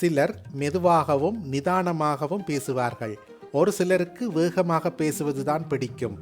சிலர் மெதுவாகவும் நிதானமாகவும் பேசுவார்கள். ஒரு சிலருக்கு வேகமாக பேசுவதுதான் பிடிக்கும்.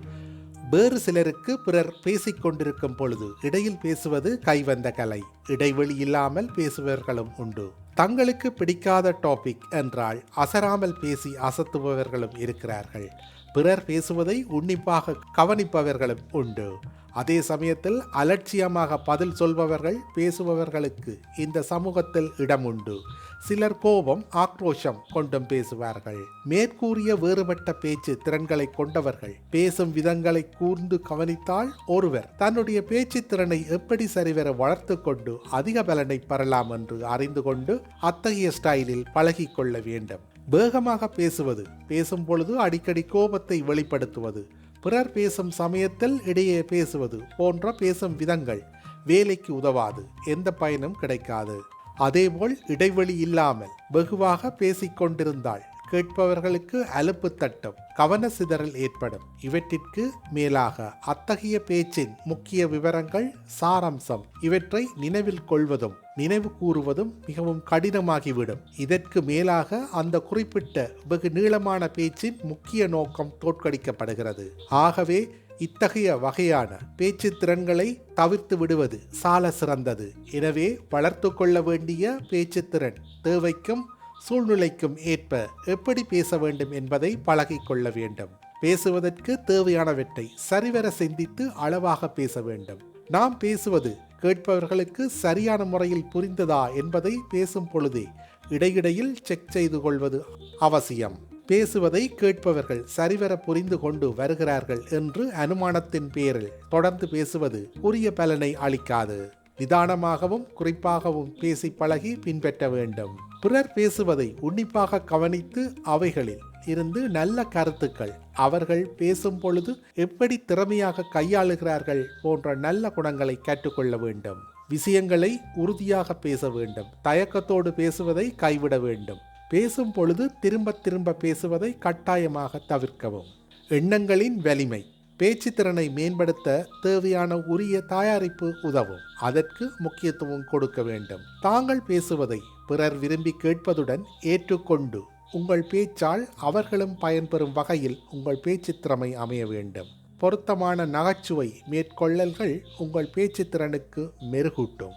வேறு சிலருக்கு பிறர் பேசிக்கொண்டிருக்கும் பொழுது இடையில் பேசுவது கைவந்த கலை. இடைவெளி இல்லாமல் பேசுபவர்களும் உண்டு. தங்களுக்கு பிடிக்காத டாபிக் என்றால் அசராமல் பேசி அசத்துபவர்களும் இருக்கிறார்கள். பிறர் பேசுவதை உன்னிப்பாக கவனிப்பவர்களும் உண்டு. அதே சமயத்தில் அலட்சியமாக பதில் சொல்பவர்கள் பேசுபவர்களுக்கு இந்த சமூகத்தில் இடம் உண்டு. சிலர் கோபம் ஆக்ரோஷம் கொண்டும் பேசுவார்கள். மேற்கூறிய வேறுபட்ட பேச்சு திறன்களை கொண்டவர்கள் பேசும் விதங்களை கூர்ந்து கவனித்தால் ஒருவர் தன்னுடைய பேச்சு திறனை எப்படி சரிவர வளர்த்து கொண்டு அதிக பலனை பெறலாம் என்று அறிந்து கொண்டு அத்தகைய ஸ்டைலில் பழகிக்கொள்ள வேண்டும். வேகமாக பேசுவது பேசும் பொழுது அடிக்கடி கோபத்தை வெளிப்படுத்துவது பிறர் பேசும் சமயத்தில் இடையே பேசுவது போன்ற பேசும் விதங்கள் வேலைக்கு உதவாது எந்த பயனும் கிடைக்காது. அதேபோல் இடைவெளி இல்லாமல் வெகுவாக பேசிக்கொண்டிருந்தாள். கேட்பவர்களுக்கு அலுப்பு தட்டும் கவன சிதறல் ஏற்படும். இவற்றிற்கு மேலாக அத்தகைய பேச்சின் முக்கிய விவரங்கள் சாரம்சம். இவற்றை நினைவில் கொள்வதும் நினைவு கூறுவதும் மிகவும் கடினமாகிவிடும். இதற்கு மேலாக அந்த குறிப்பிட்ட வெகு நீளமான பேச்சின் முக்கிய நோக்கம் தோற்கடிக்கப்படுகிறது. ஆகவே இத்தகைய வகையான பேச்சு திறன்களை தவிர்த்து விடுவது சால சிறந்தது. எனவே வளர்த்து கொள்ள வேண்டிய பேச்சு திறன் தேவைக்கும் சூழ்நிலைக்கும் ஏற்ப எப்படி பேச வேண்டும் என்பதை பழகிக்கொள்ள வேண்டும். பேசுவதற்கு தேவையானவற்றை சரிவர சிந்தித்து அளவாக பேச வேண்டும். நாம் பேசுவது கேட்பவர்களுக்கு சரியான முறையில் புரிந்ததா என்பதை பேசும் பொழுதே இடையிடையில் செக் செய்து கொள்வது அவசியம். பேசுவதை கேட்பவர்கள் சரிவர புரிந்து கொண்டு வருகிறார்கள் என்று அனுமானத்தின் பேரில் தொடர்ந்து பேசுவது உரிய பலனை அளிக்காது. நிதானமாகவும் குறிப்பாகவும் பேசி பழகி பின்பற்ற வேண்டும். பிறர் பேசுவதை உன்னிப்பாக கவனித்து அவைகளில் இருந்து நல்ல கருத்துக்கள் அவர்கள் பேசும் பொழுது எப்படி திறமையாக கையாளுகிறார்கள் போன்ற நல்ல குணங்களை கற்றுக்கொள்ள வேண்டும். விஷயங்களை உறுதியாக பேச வேண்டும். தயக்கத்தோடு பேசுவதை கைவிட வேண்டும். பேசும் பொழுது திரும்ப திரும்ப பேசுவதை கட்டாயமாக தவிர்க்கவும். எண்ணங்களின் வலிமை. பேச்சு திறனை மேம்படுத்த தேவையான உரிய தயாரிப்பு உதவும். அதற்கு முக்கியத்துவம் கொடுக்க வேண்டும். தாங்கள் பேசுவதை பிறர் விரும்பி கேட்பதுடன் ஏற்றுக்கொண்டு உங்கள் பேச்சால் அவர்களும் பயன்பெறும் வகையில் உங்கள் பேச்சு திறமை அமைய வேண்டும். பொருத்தமான நகைச்சுவை மேற்கொள்ளல்கள் உங்கள் பேச்சு திறனுக்கு மெருகூட்டும்.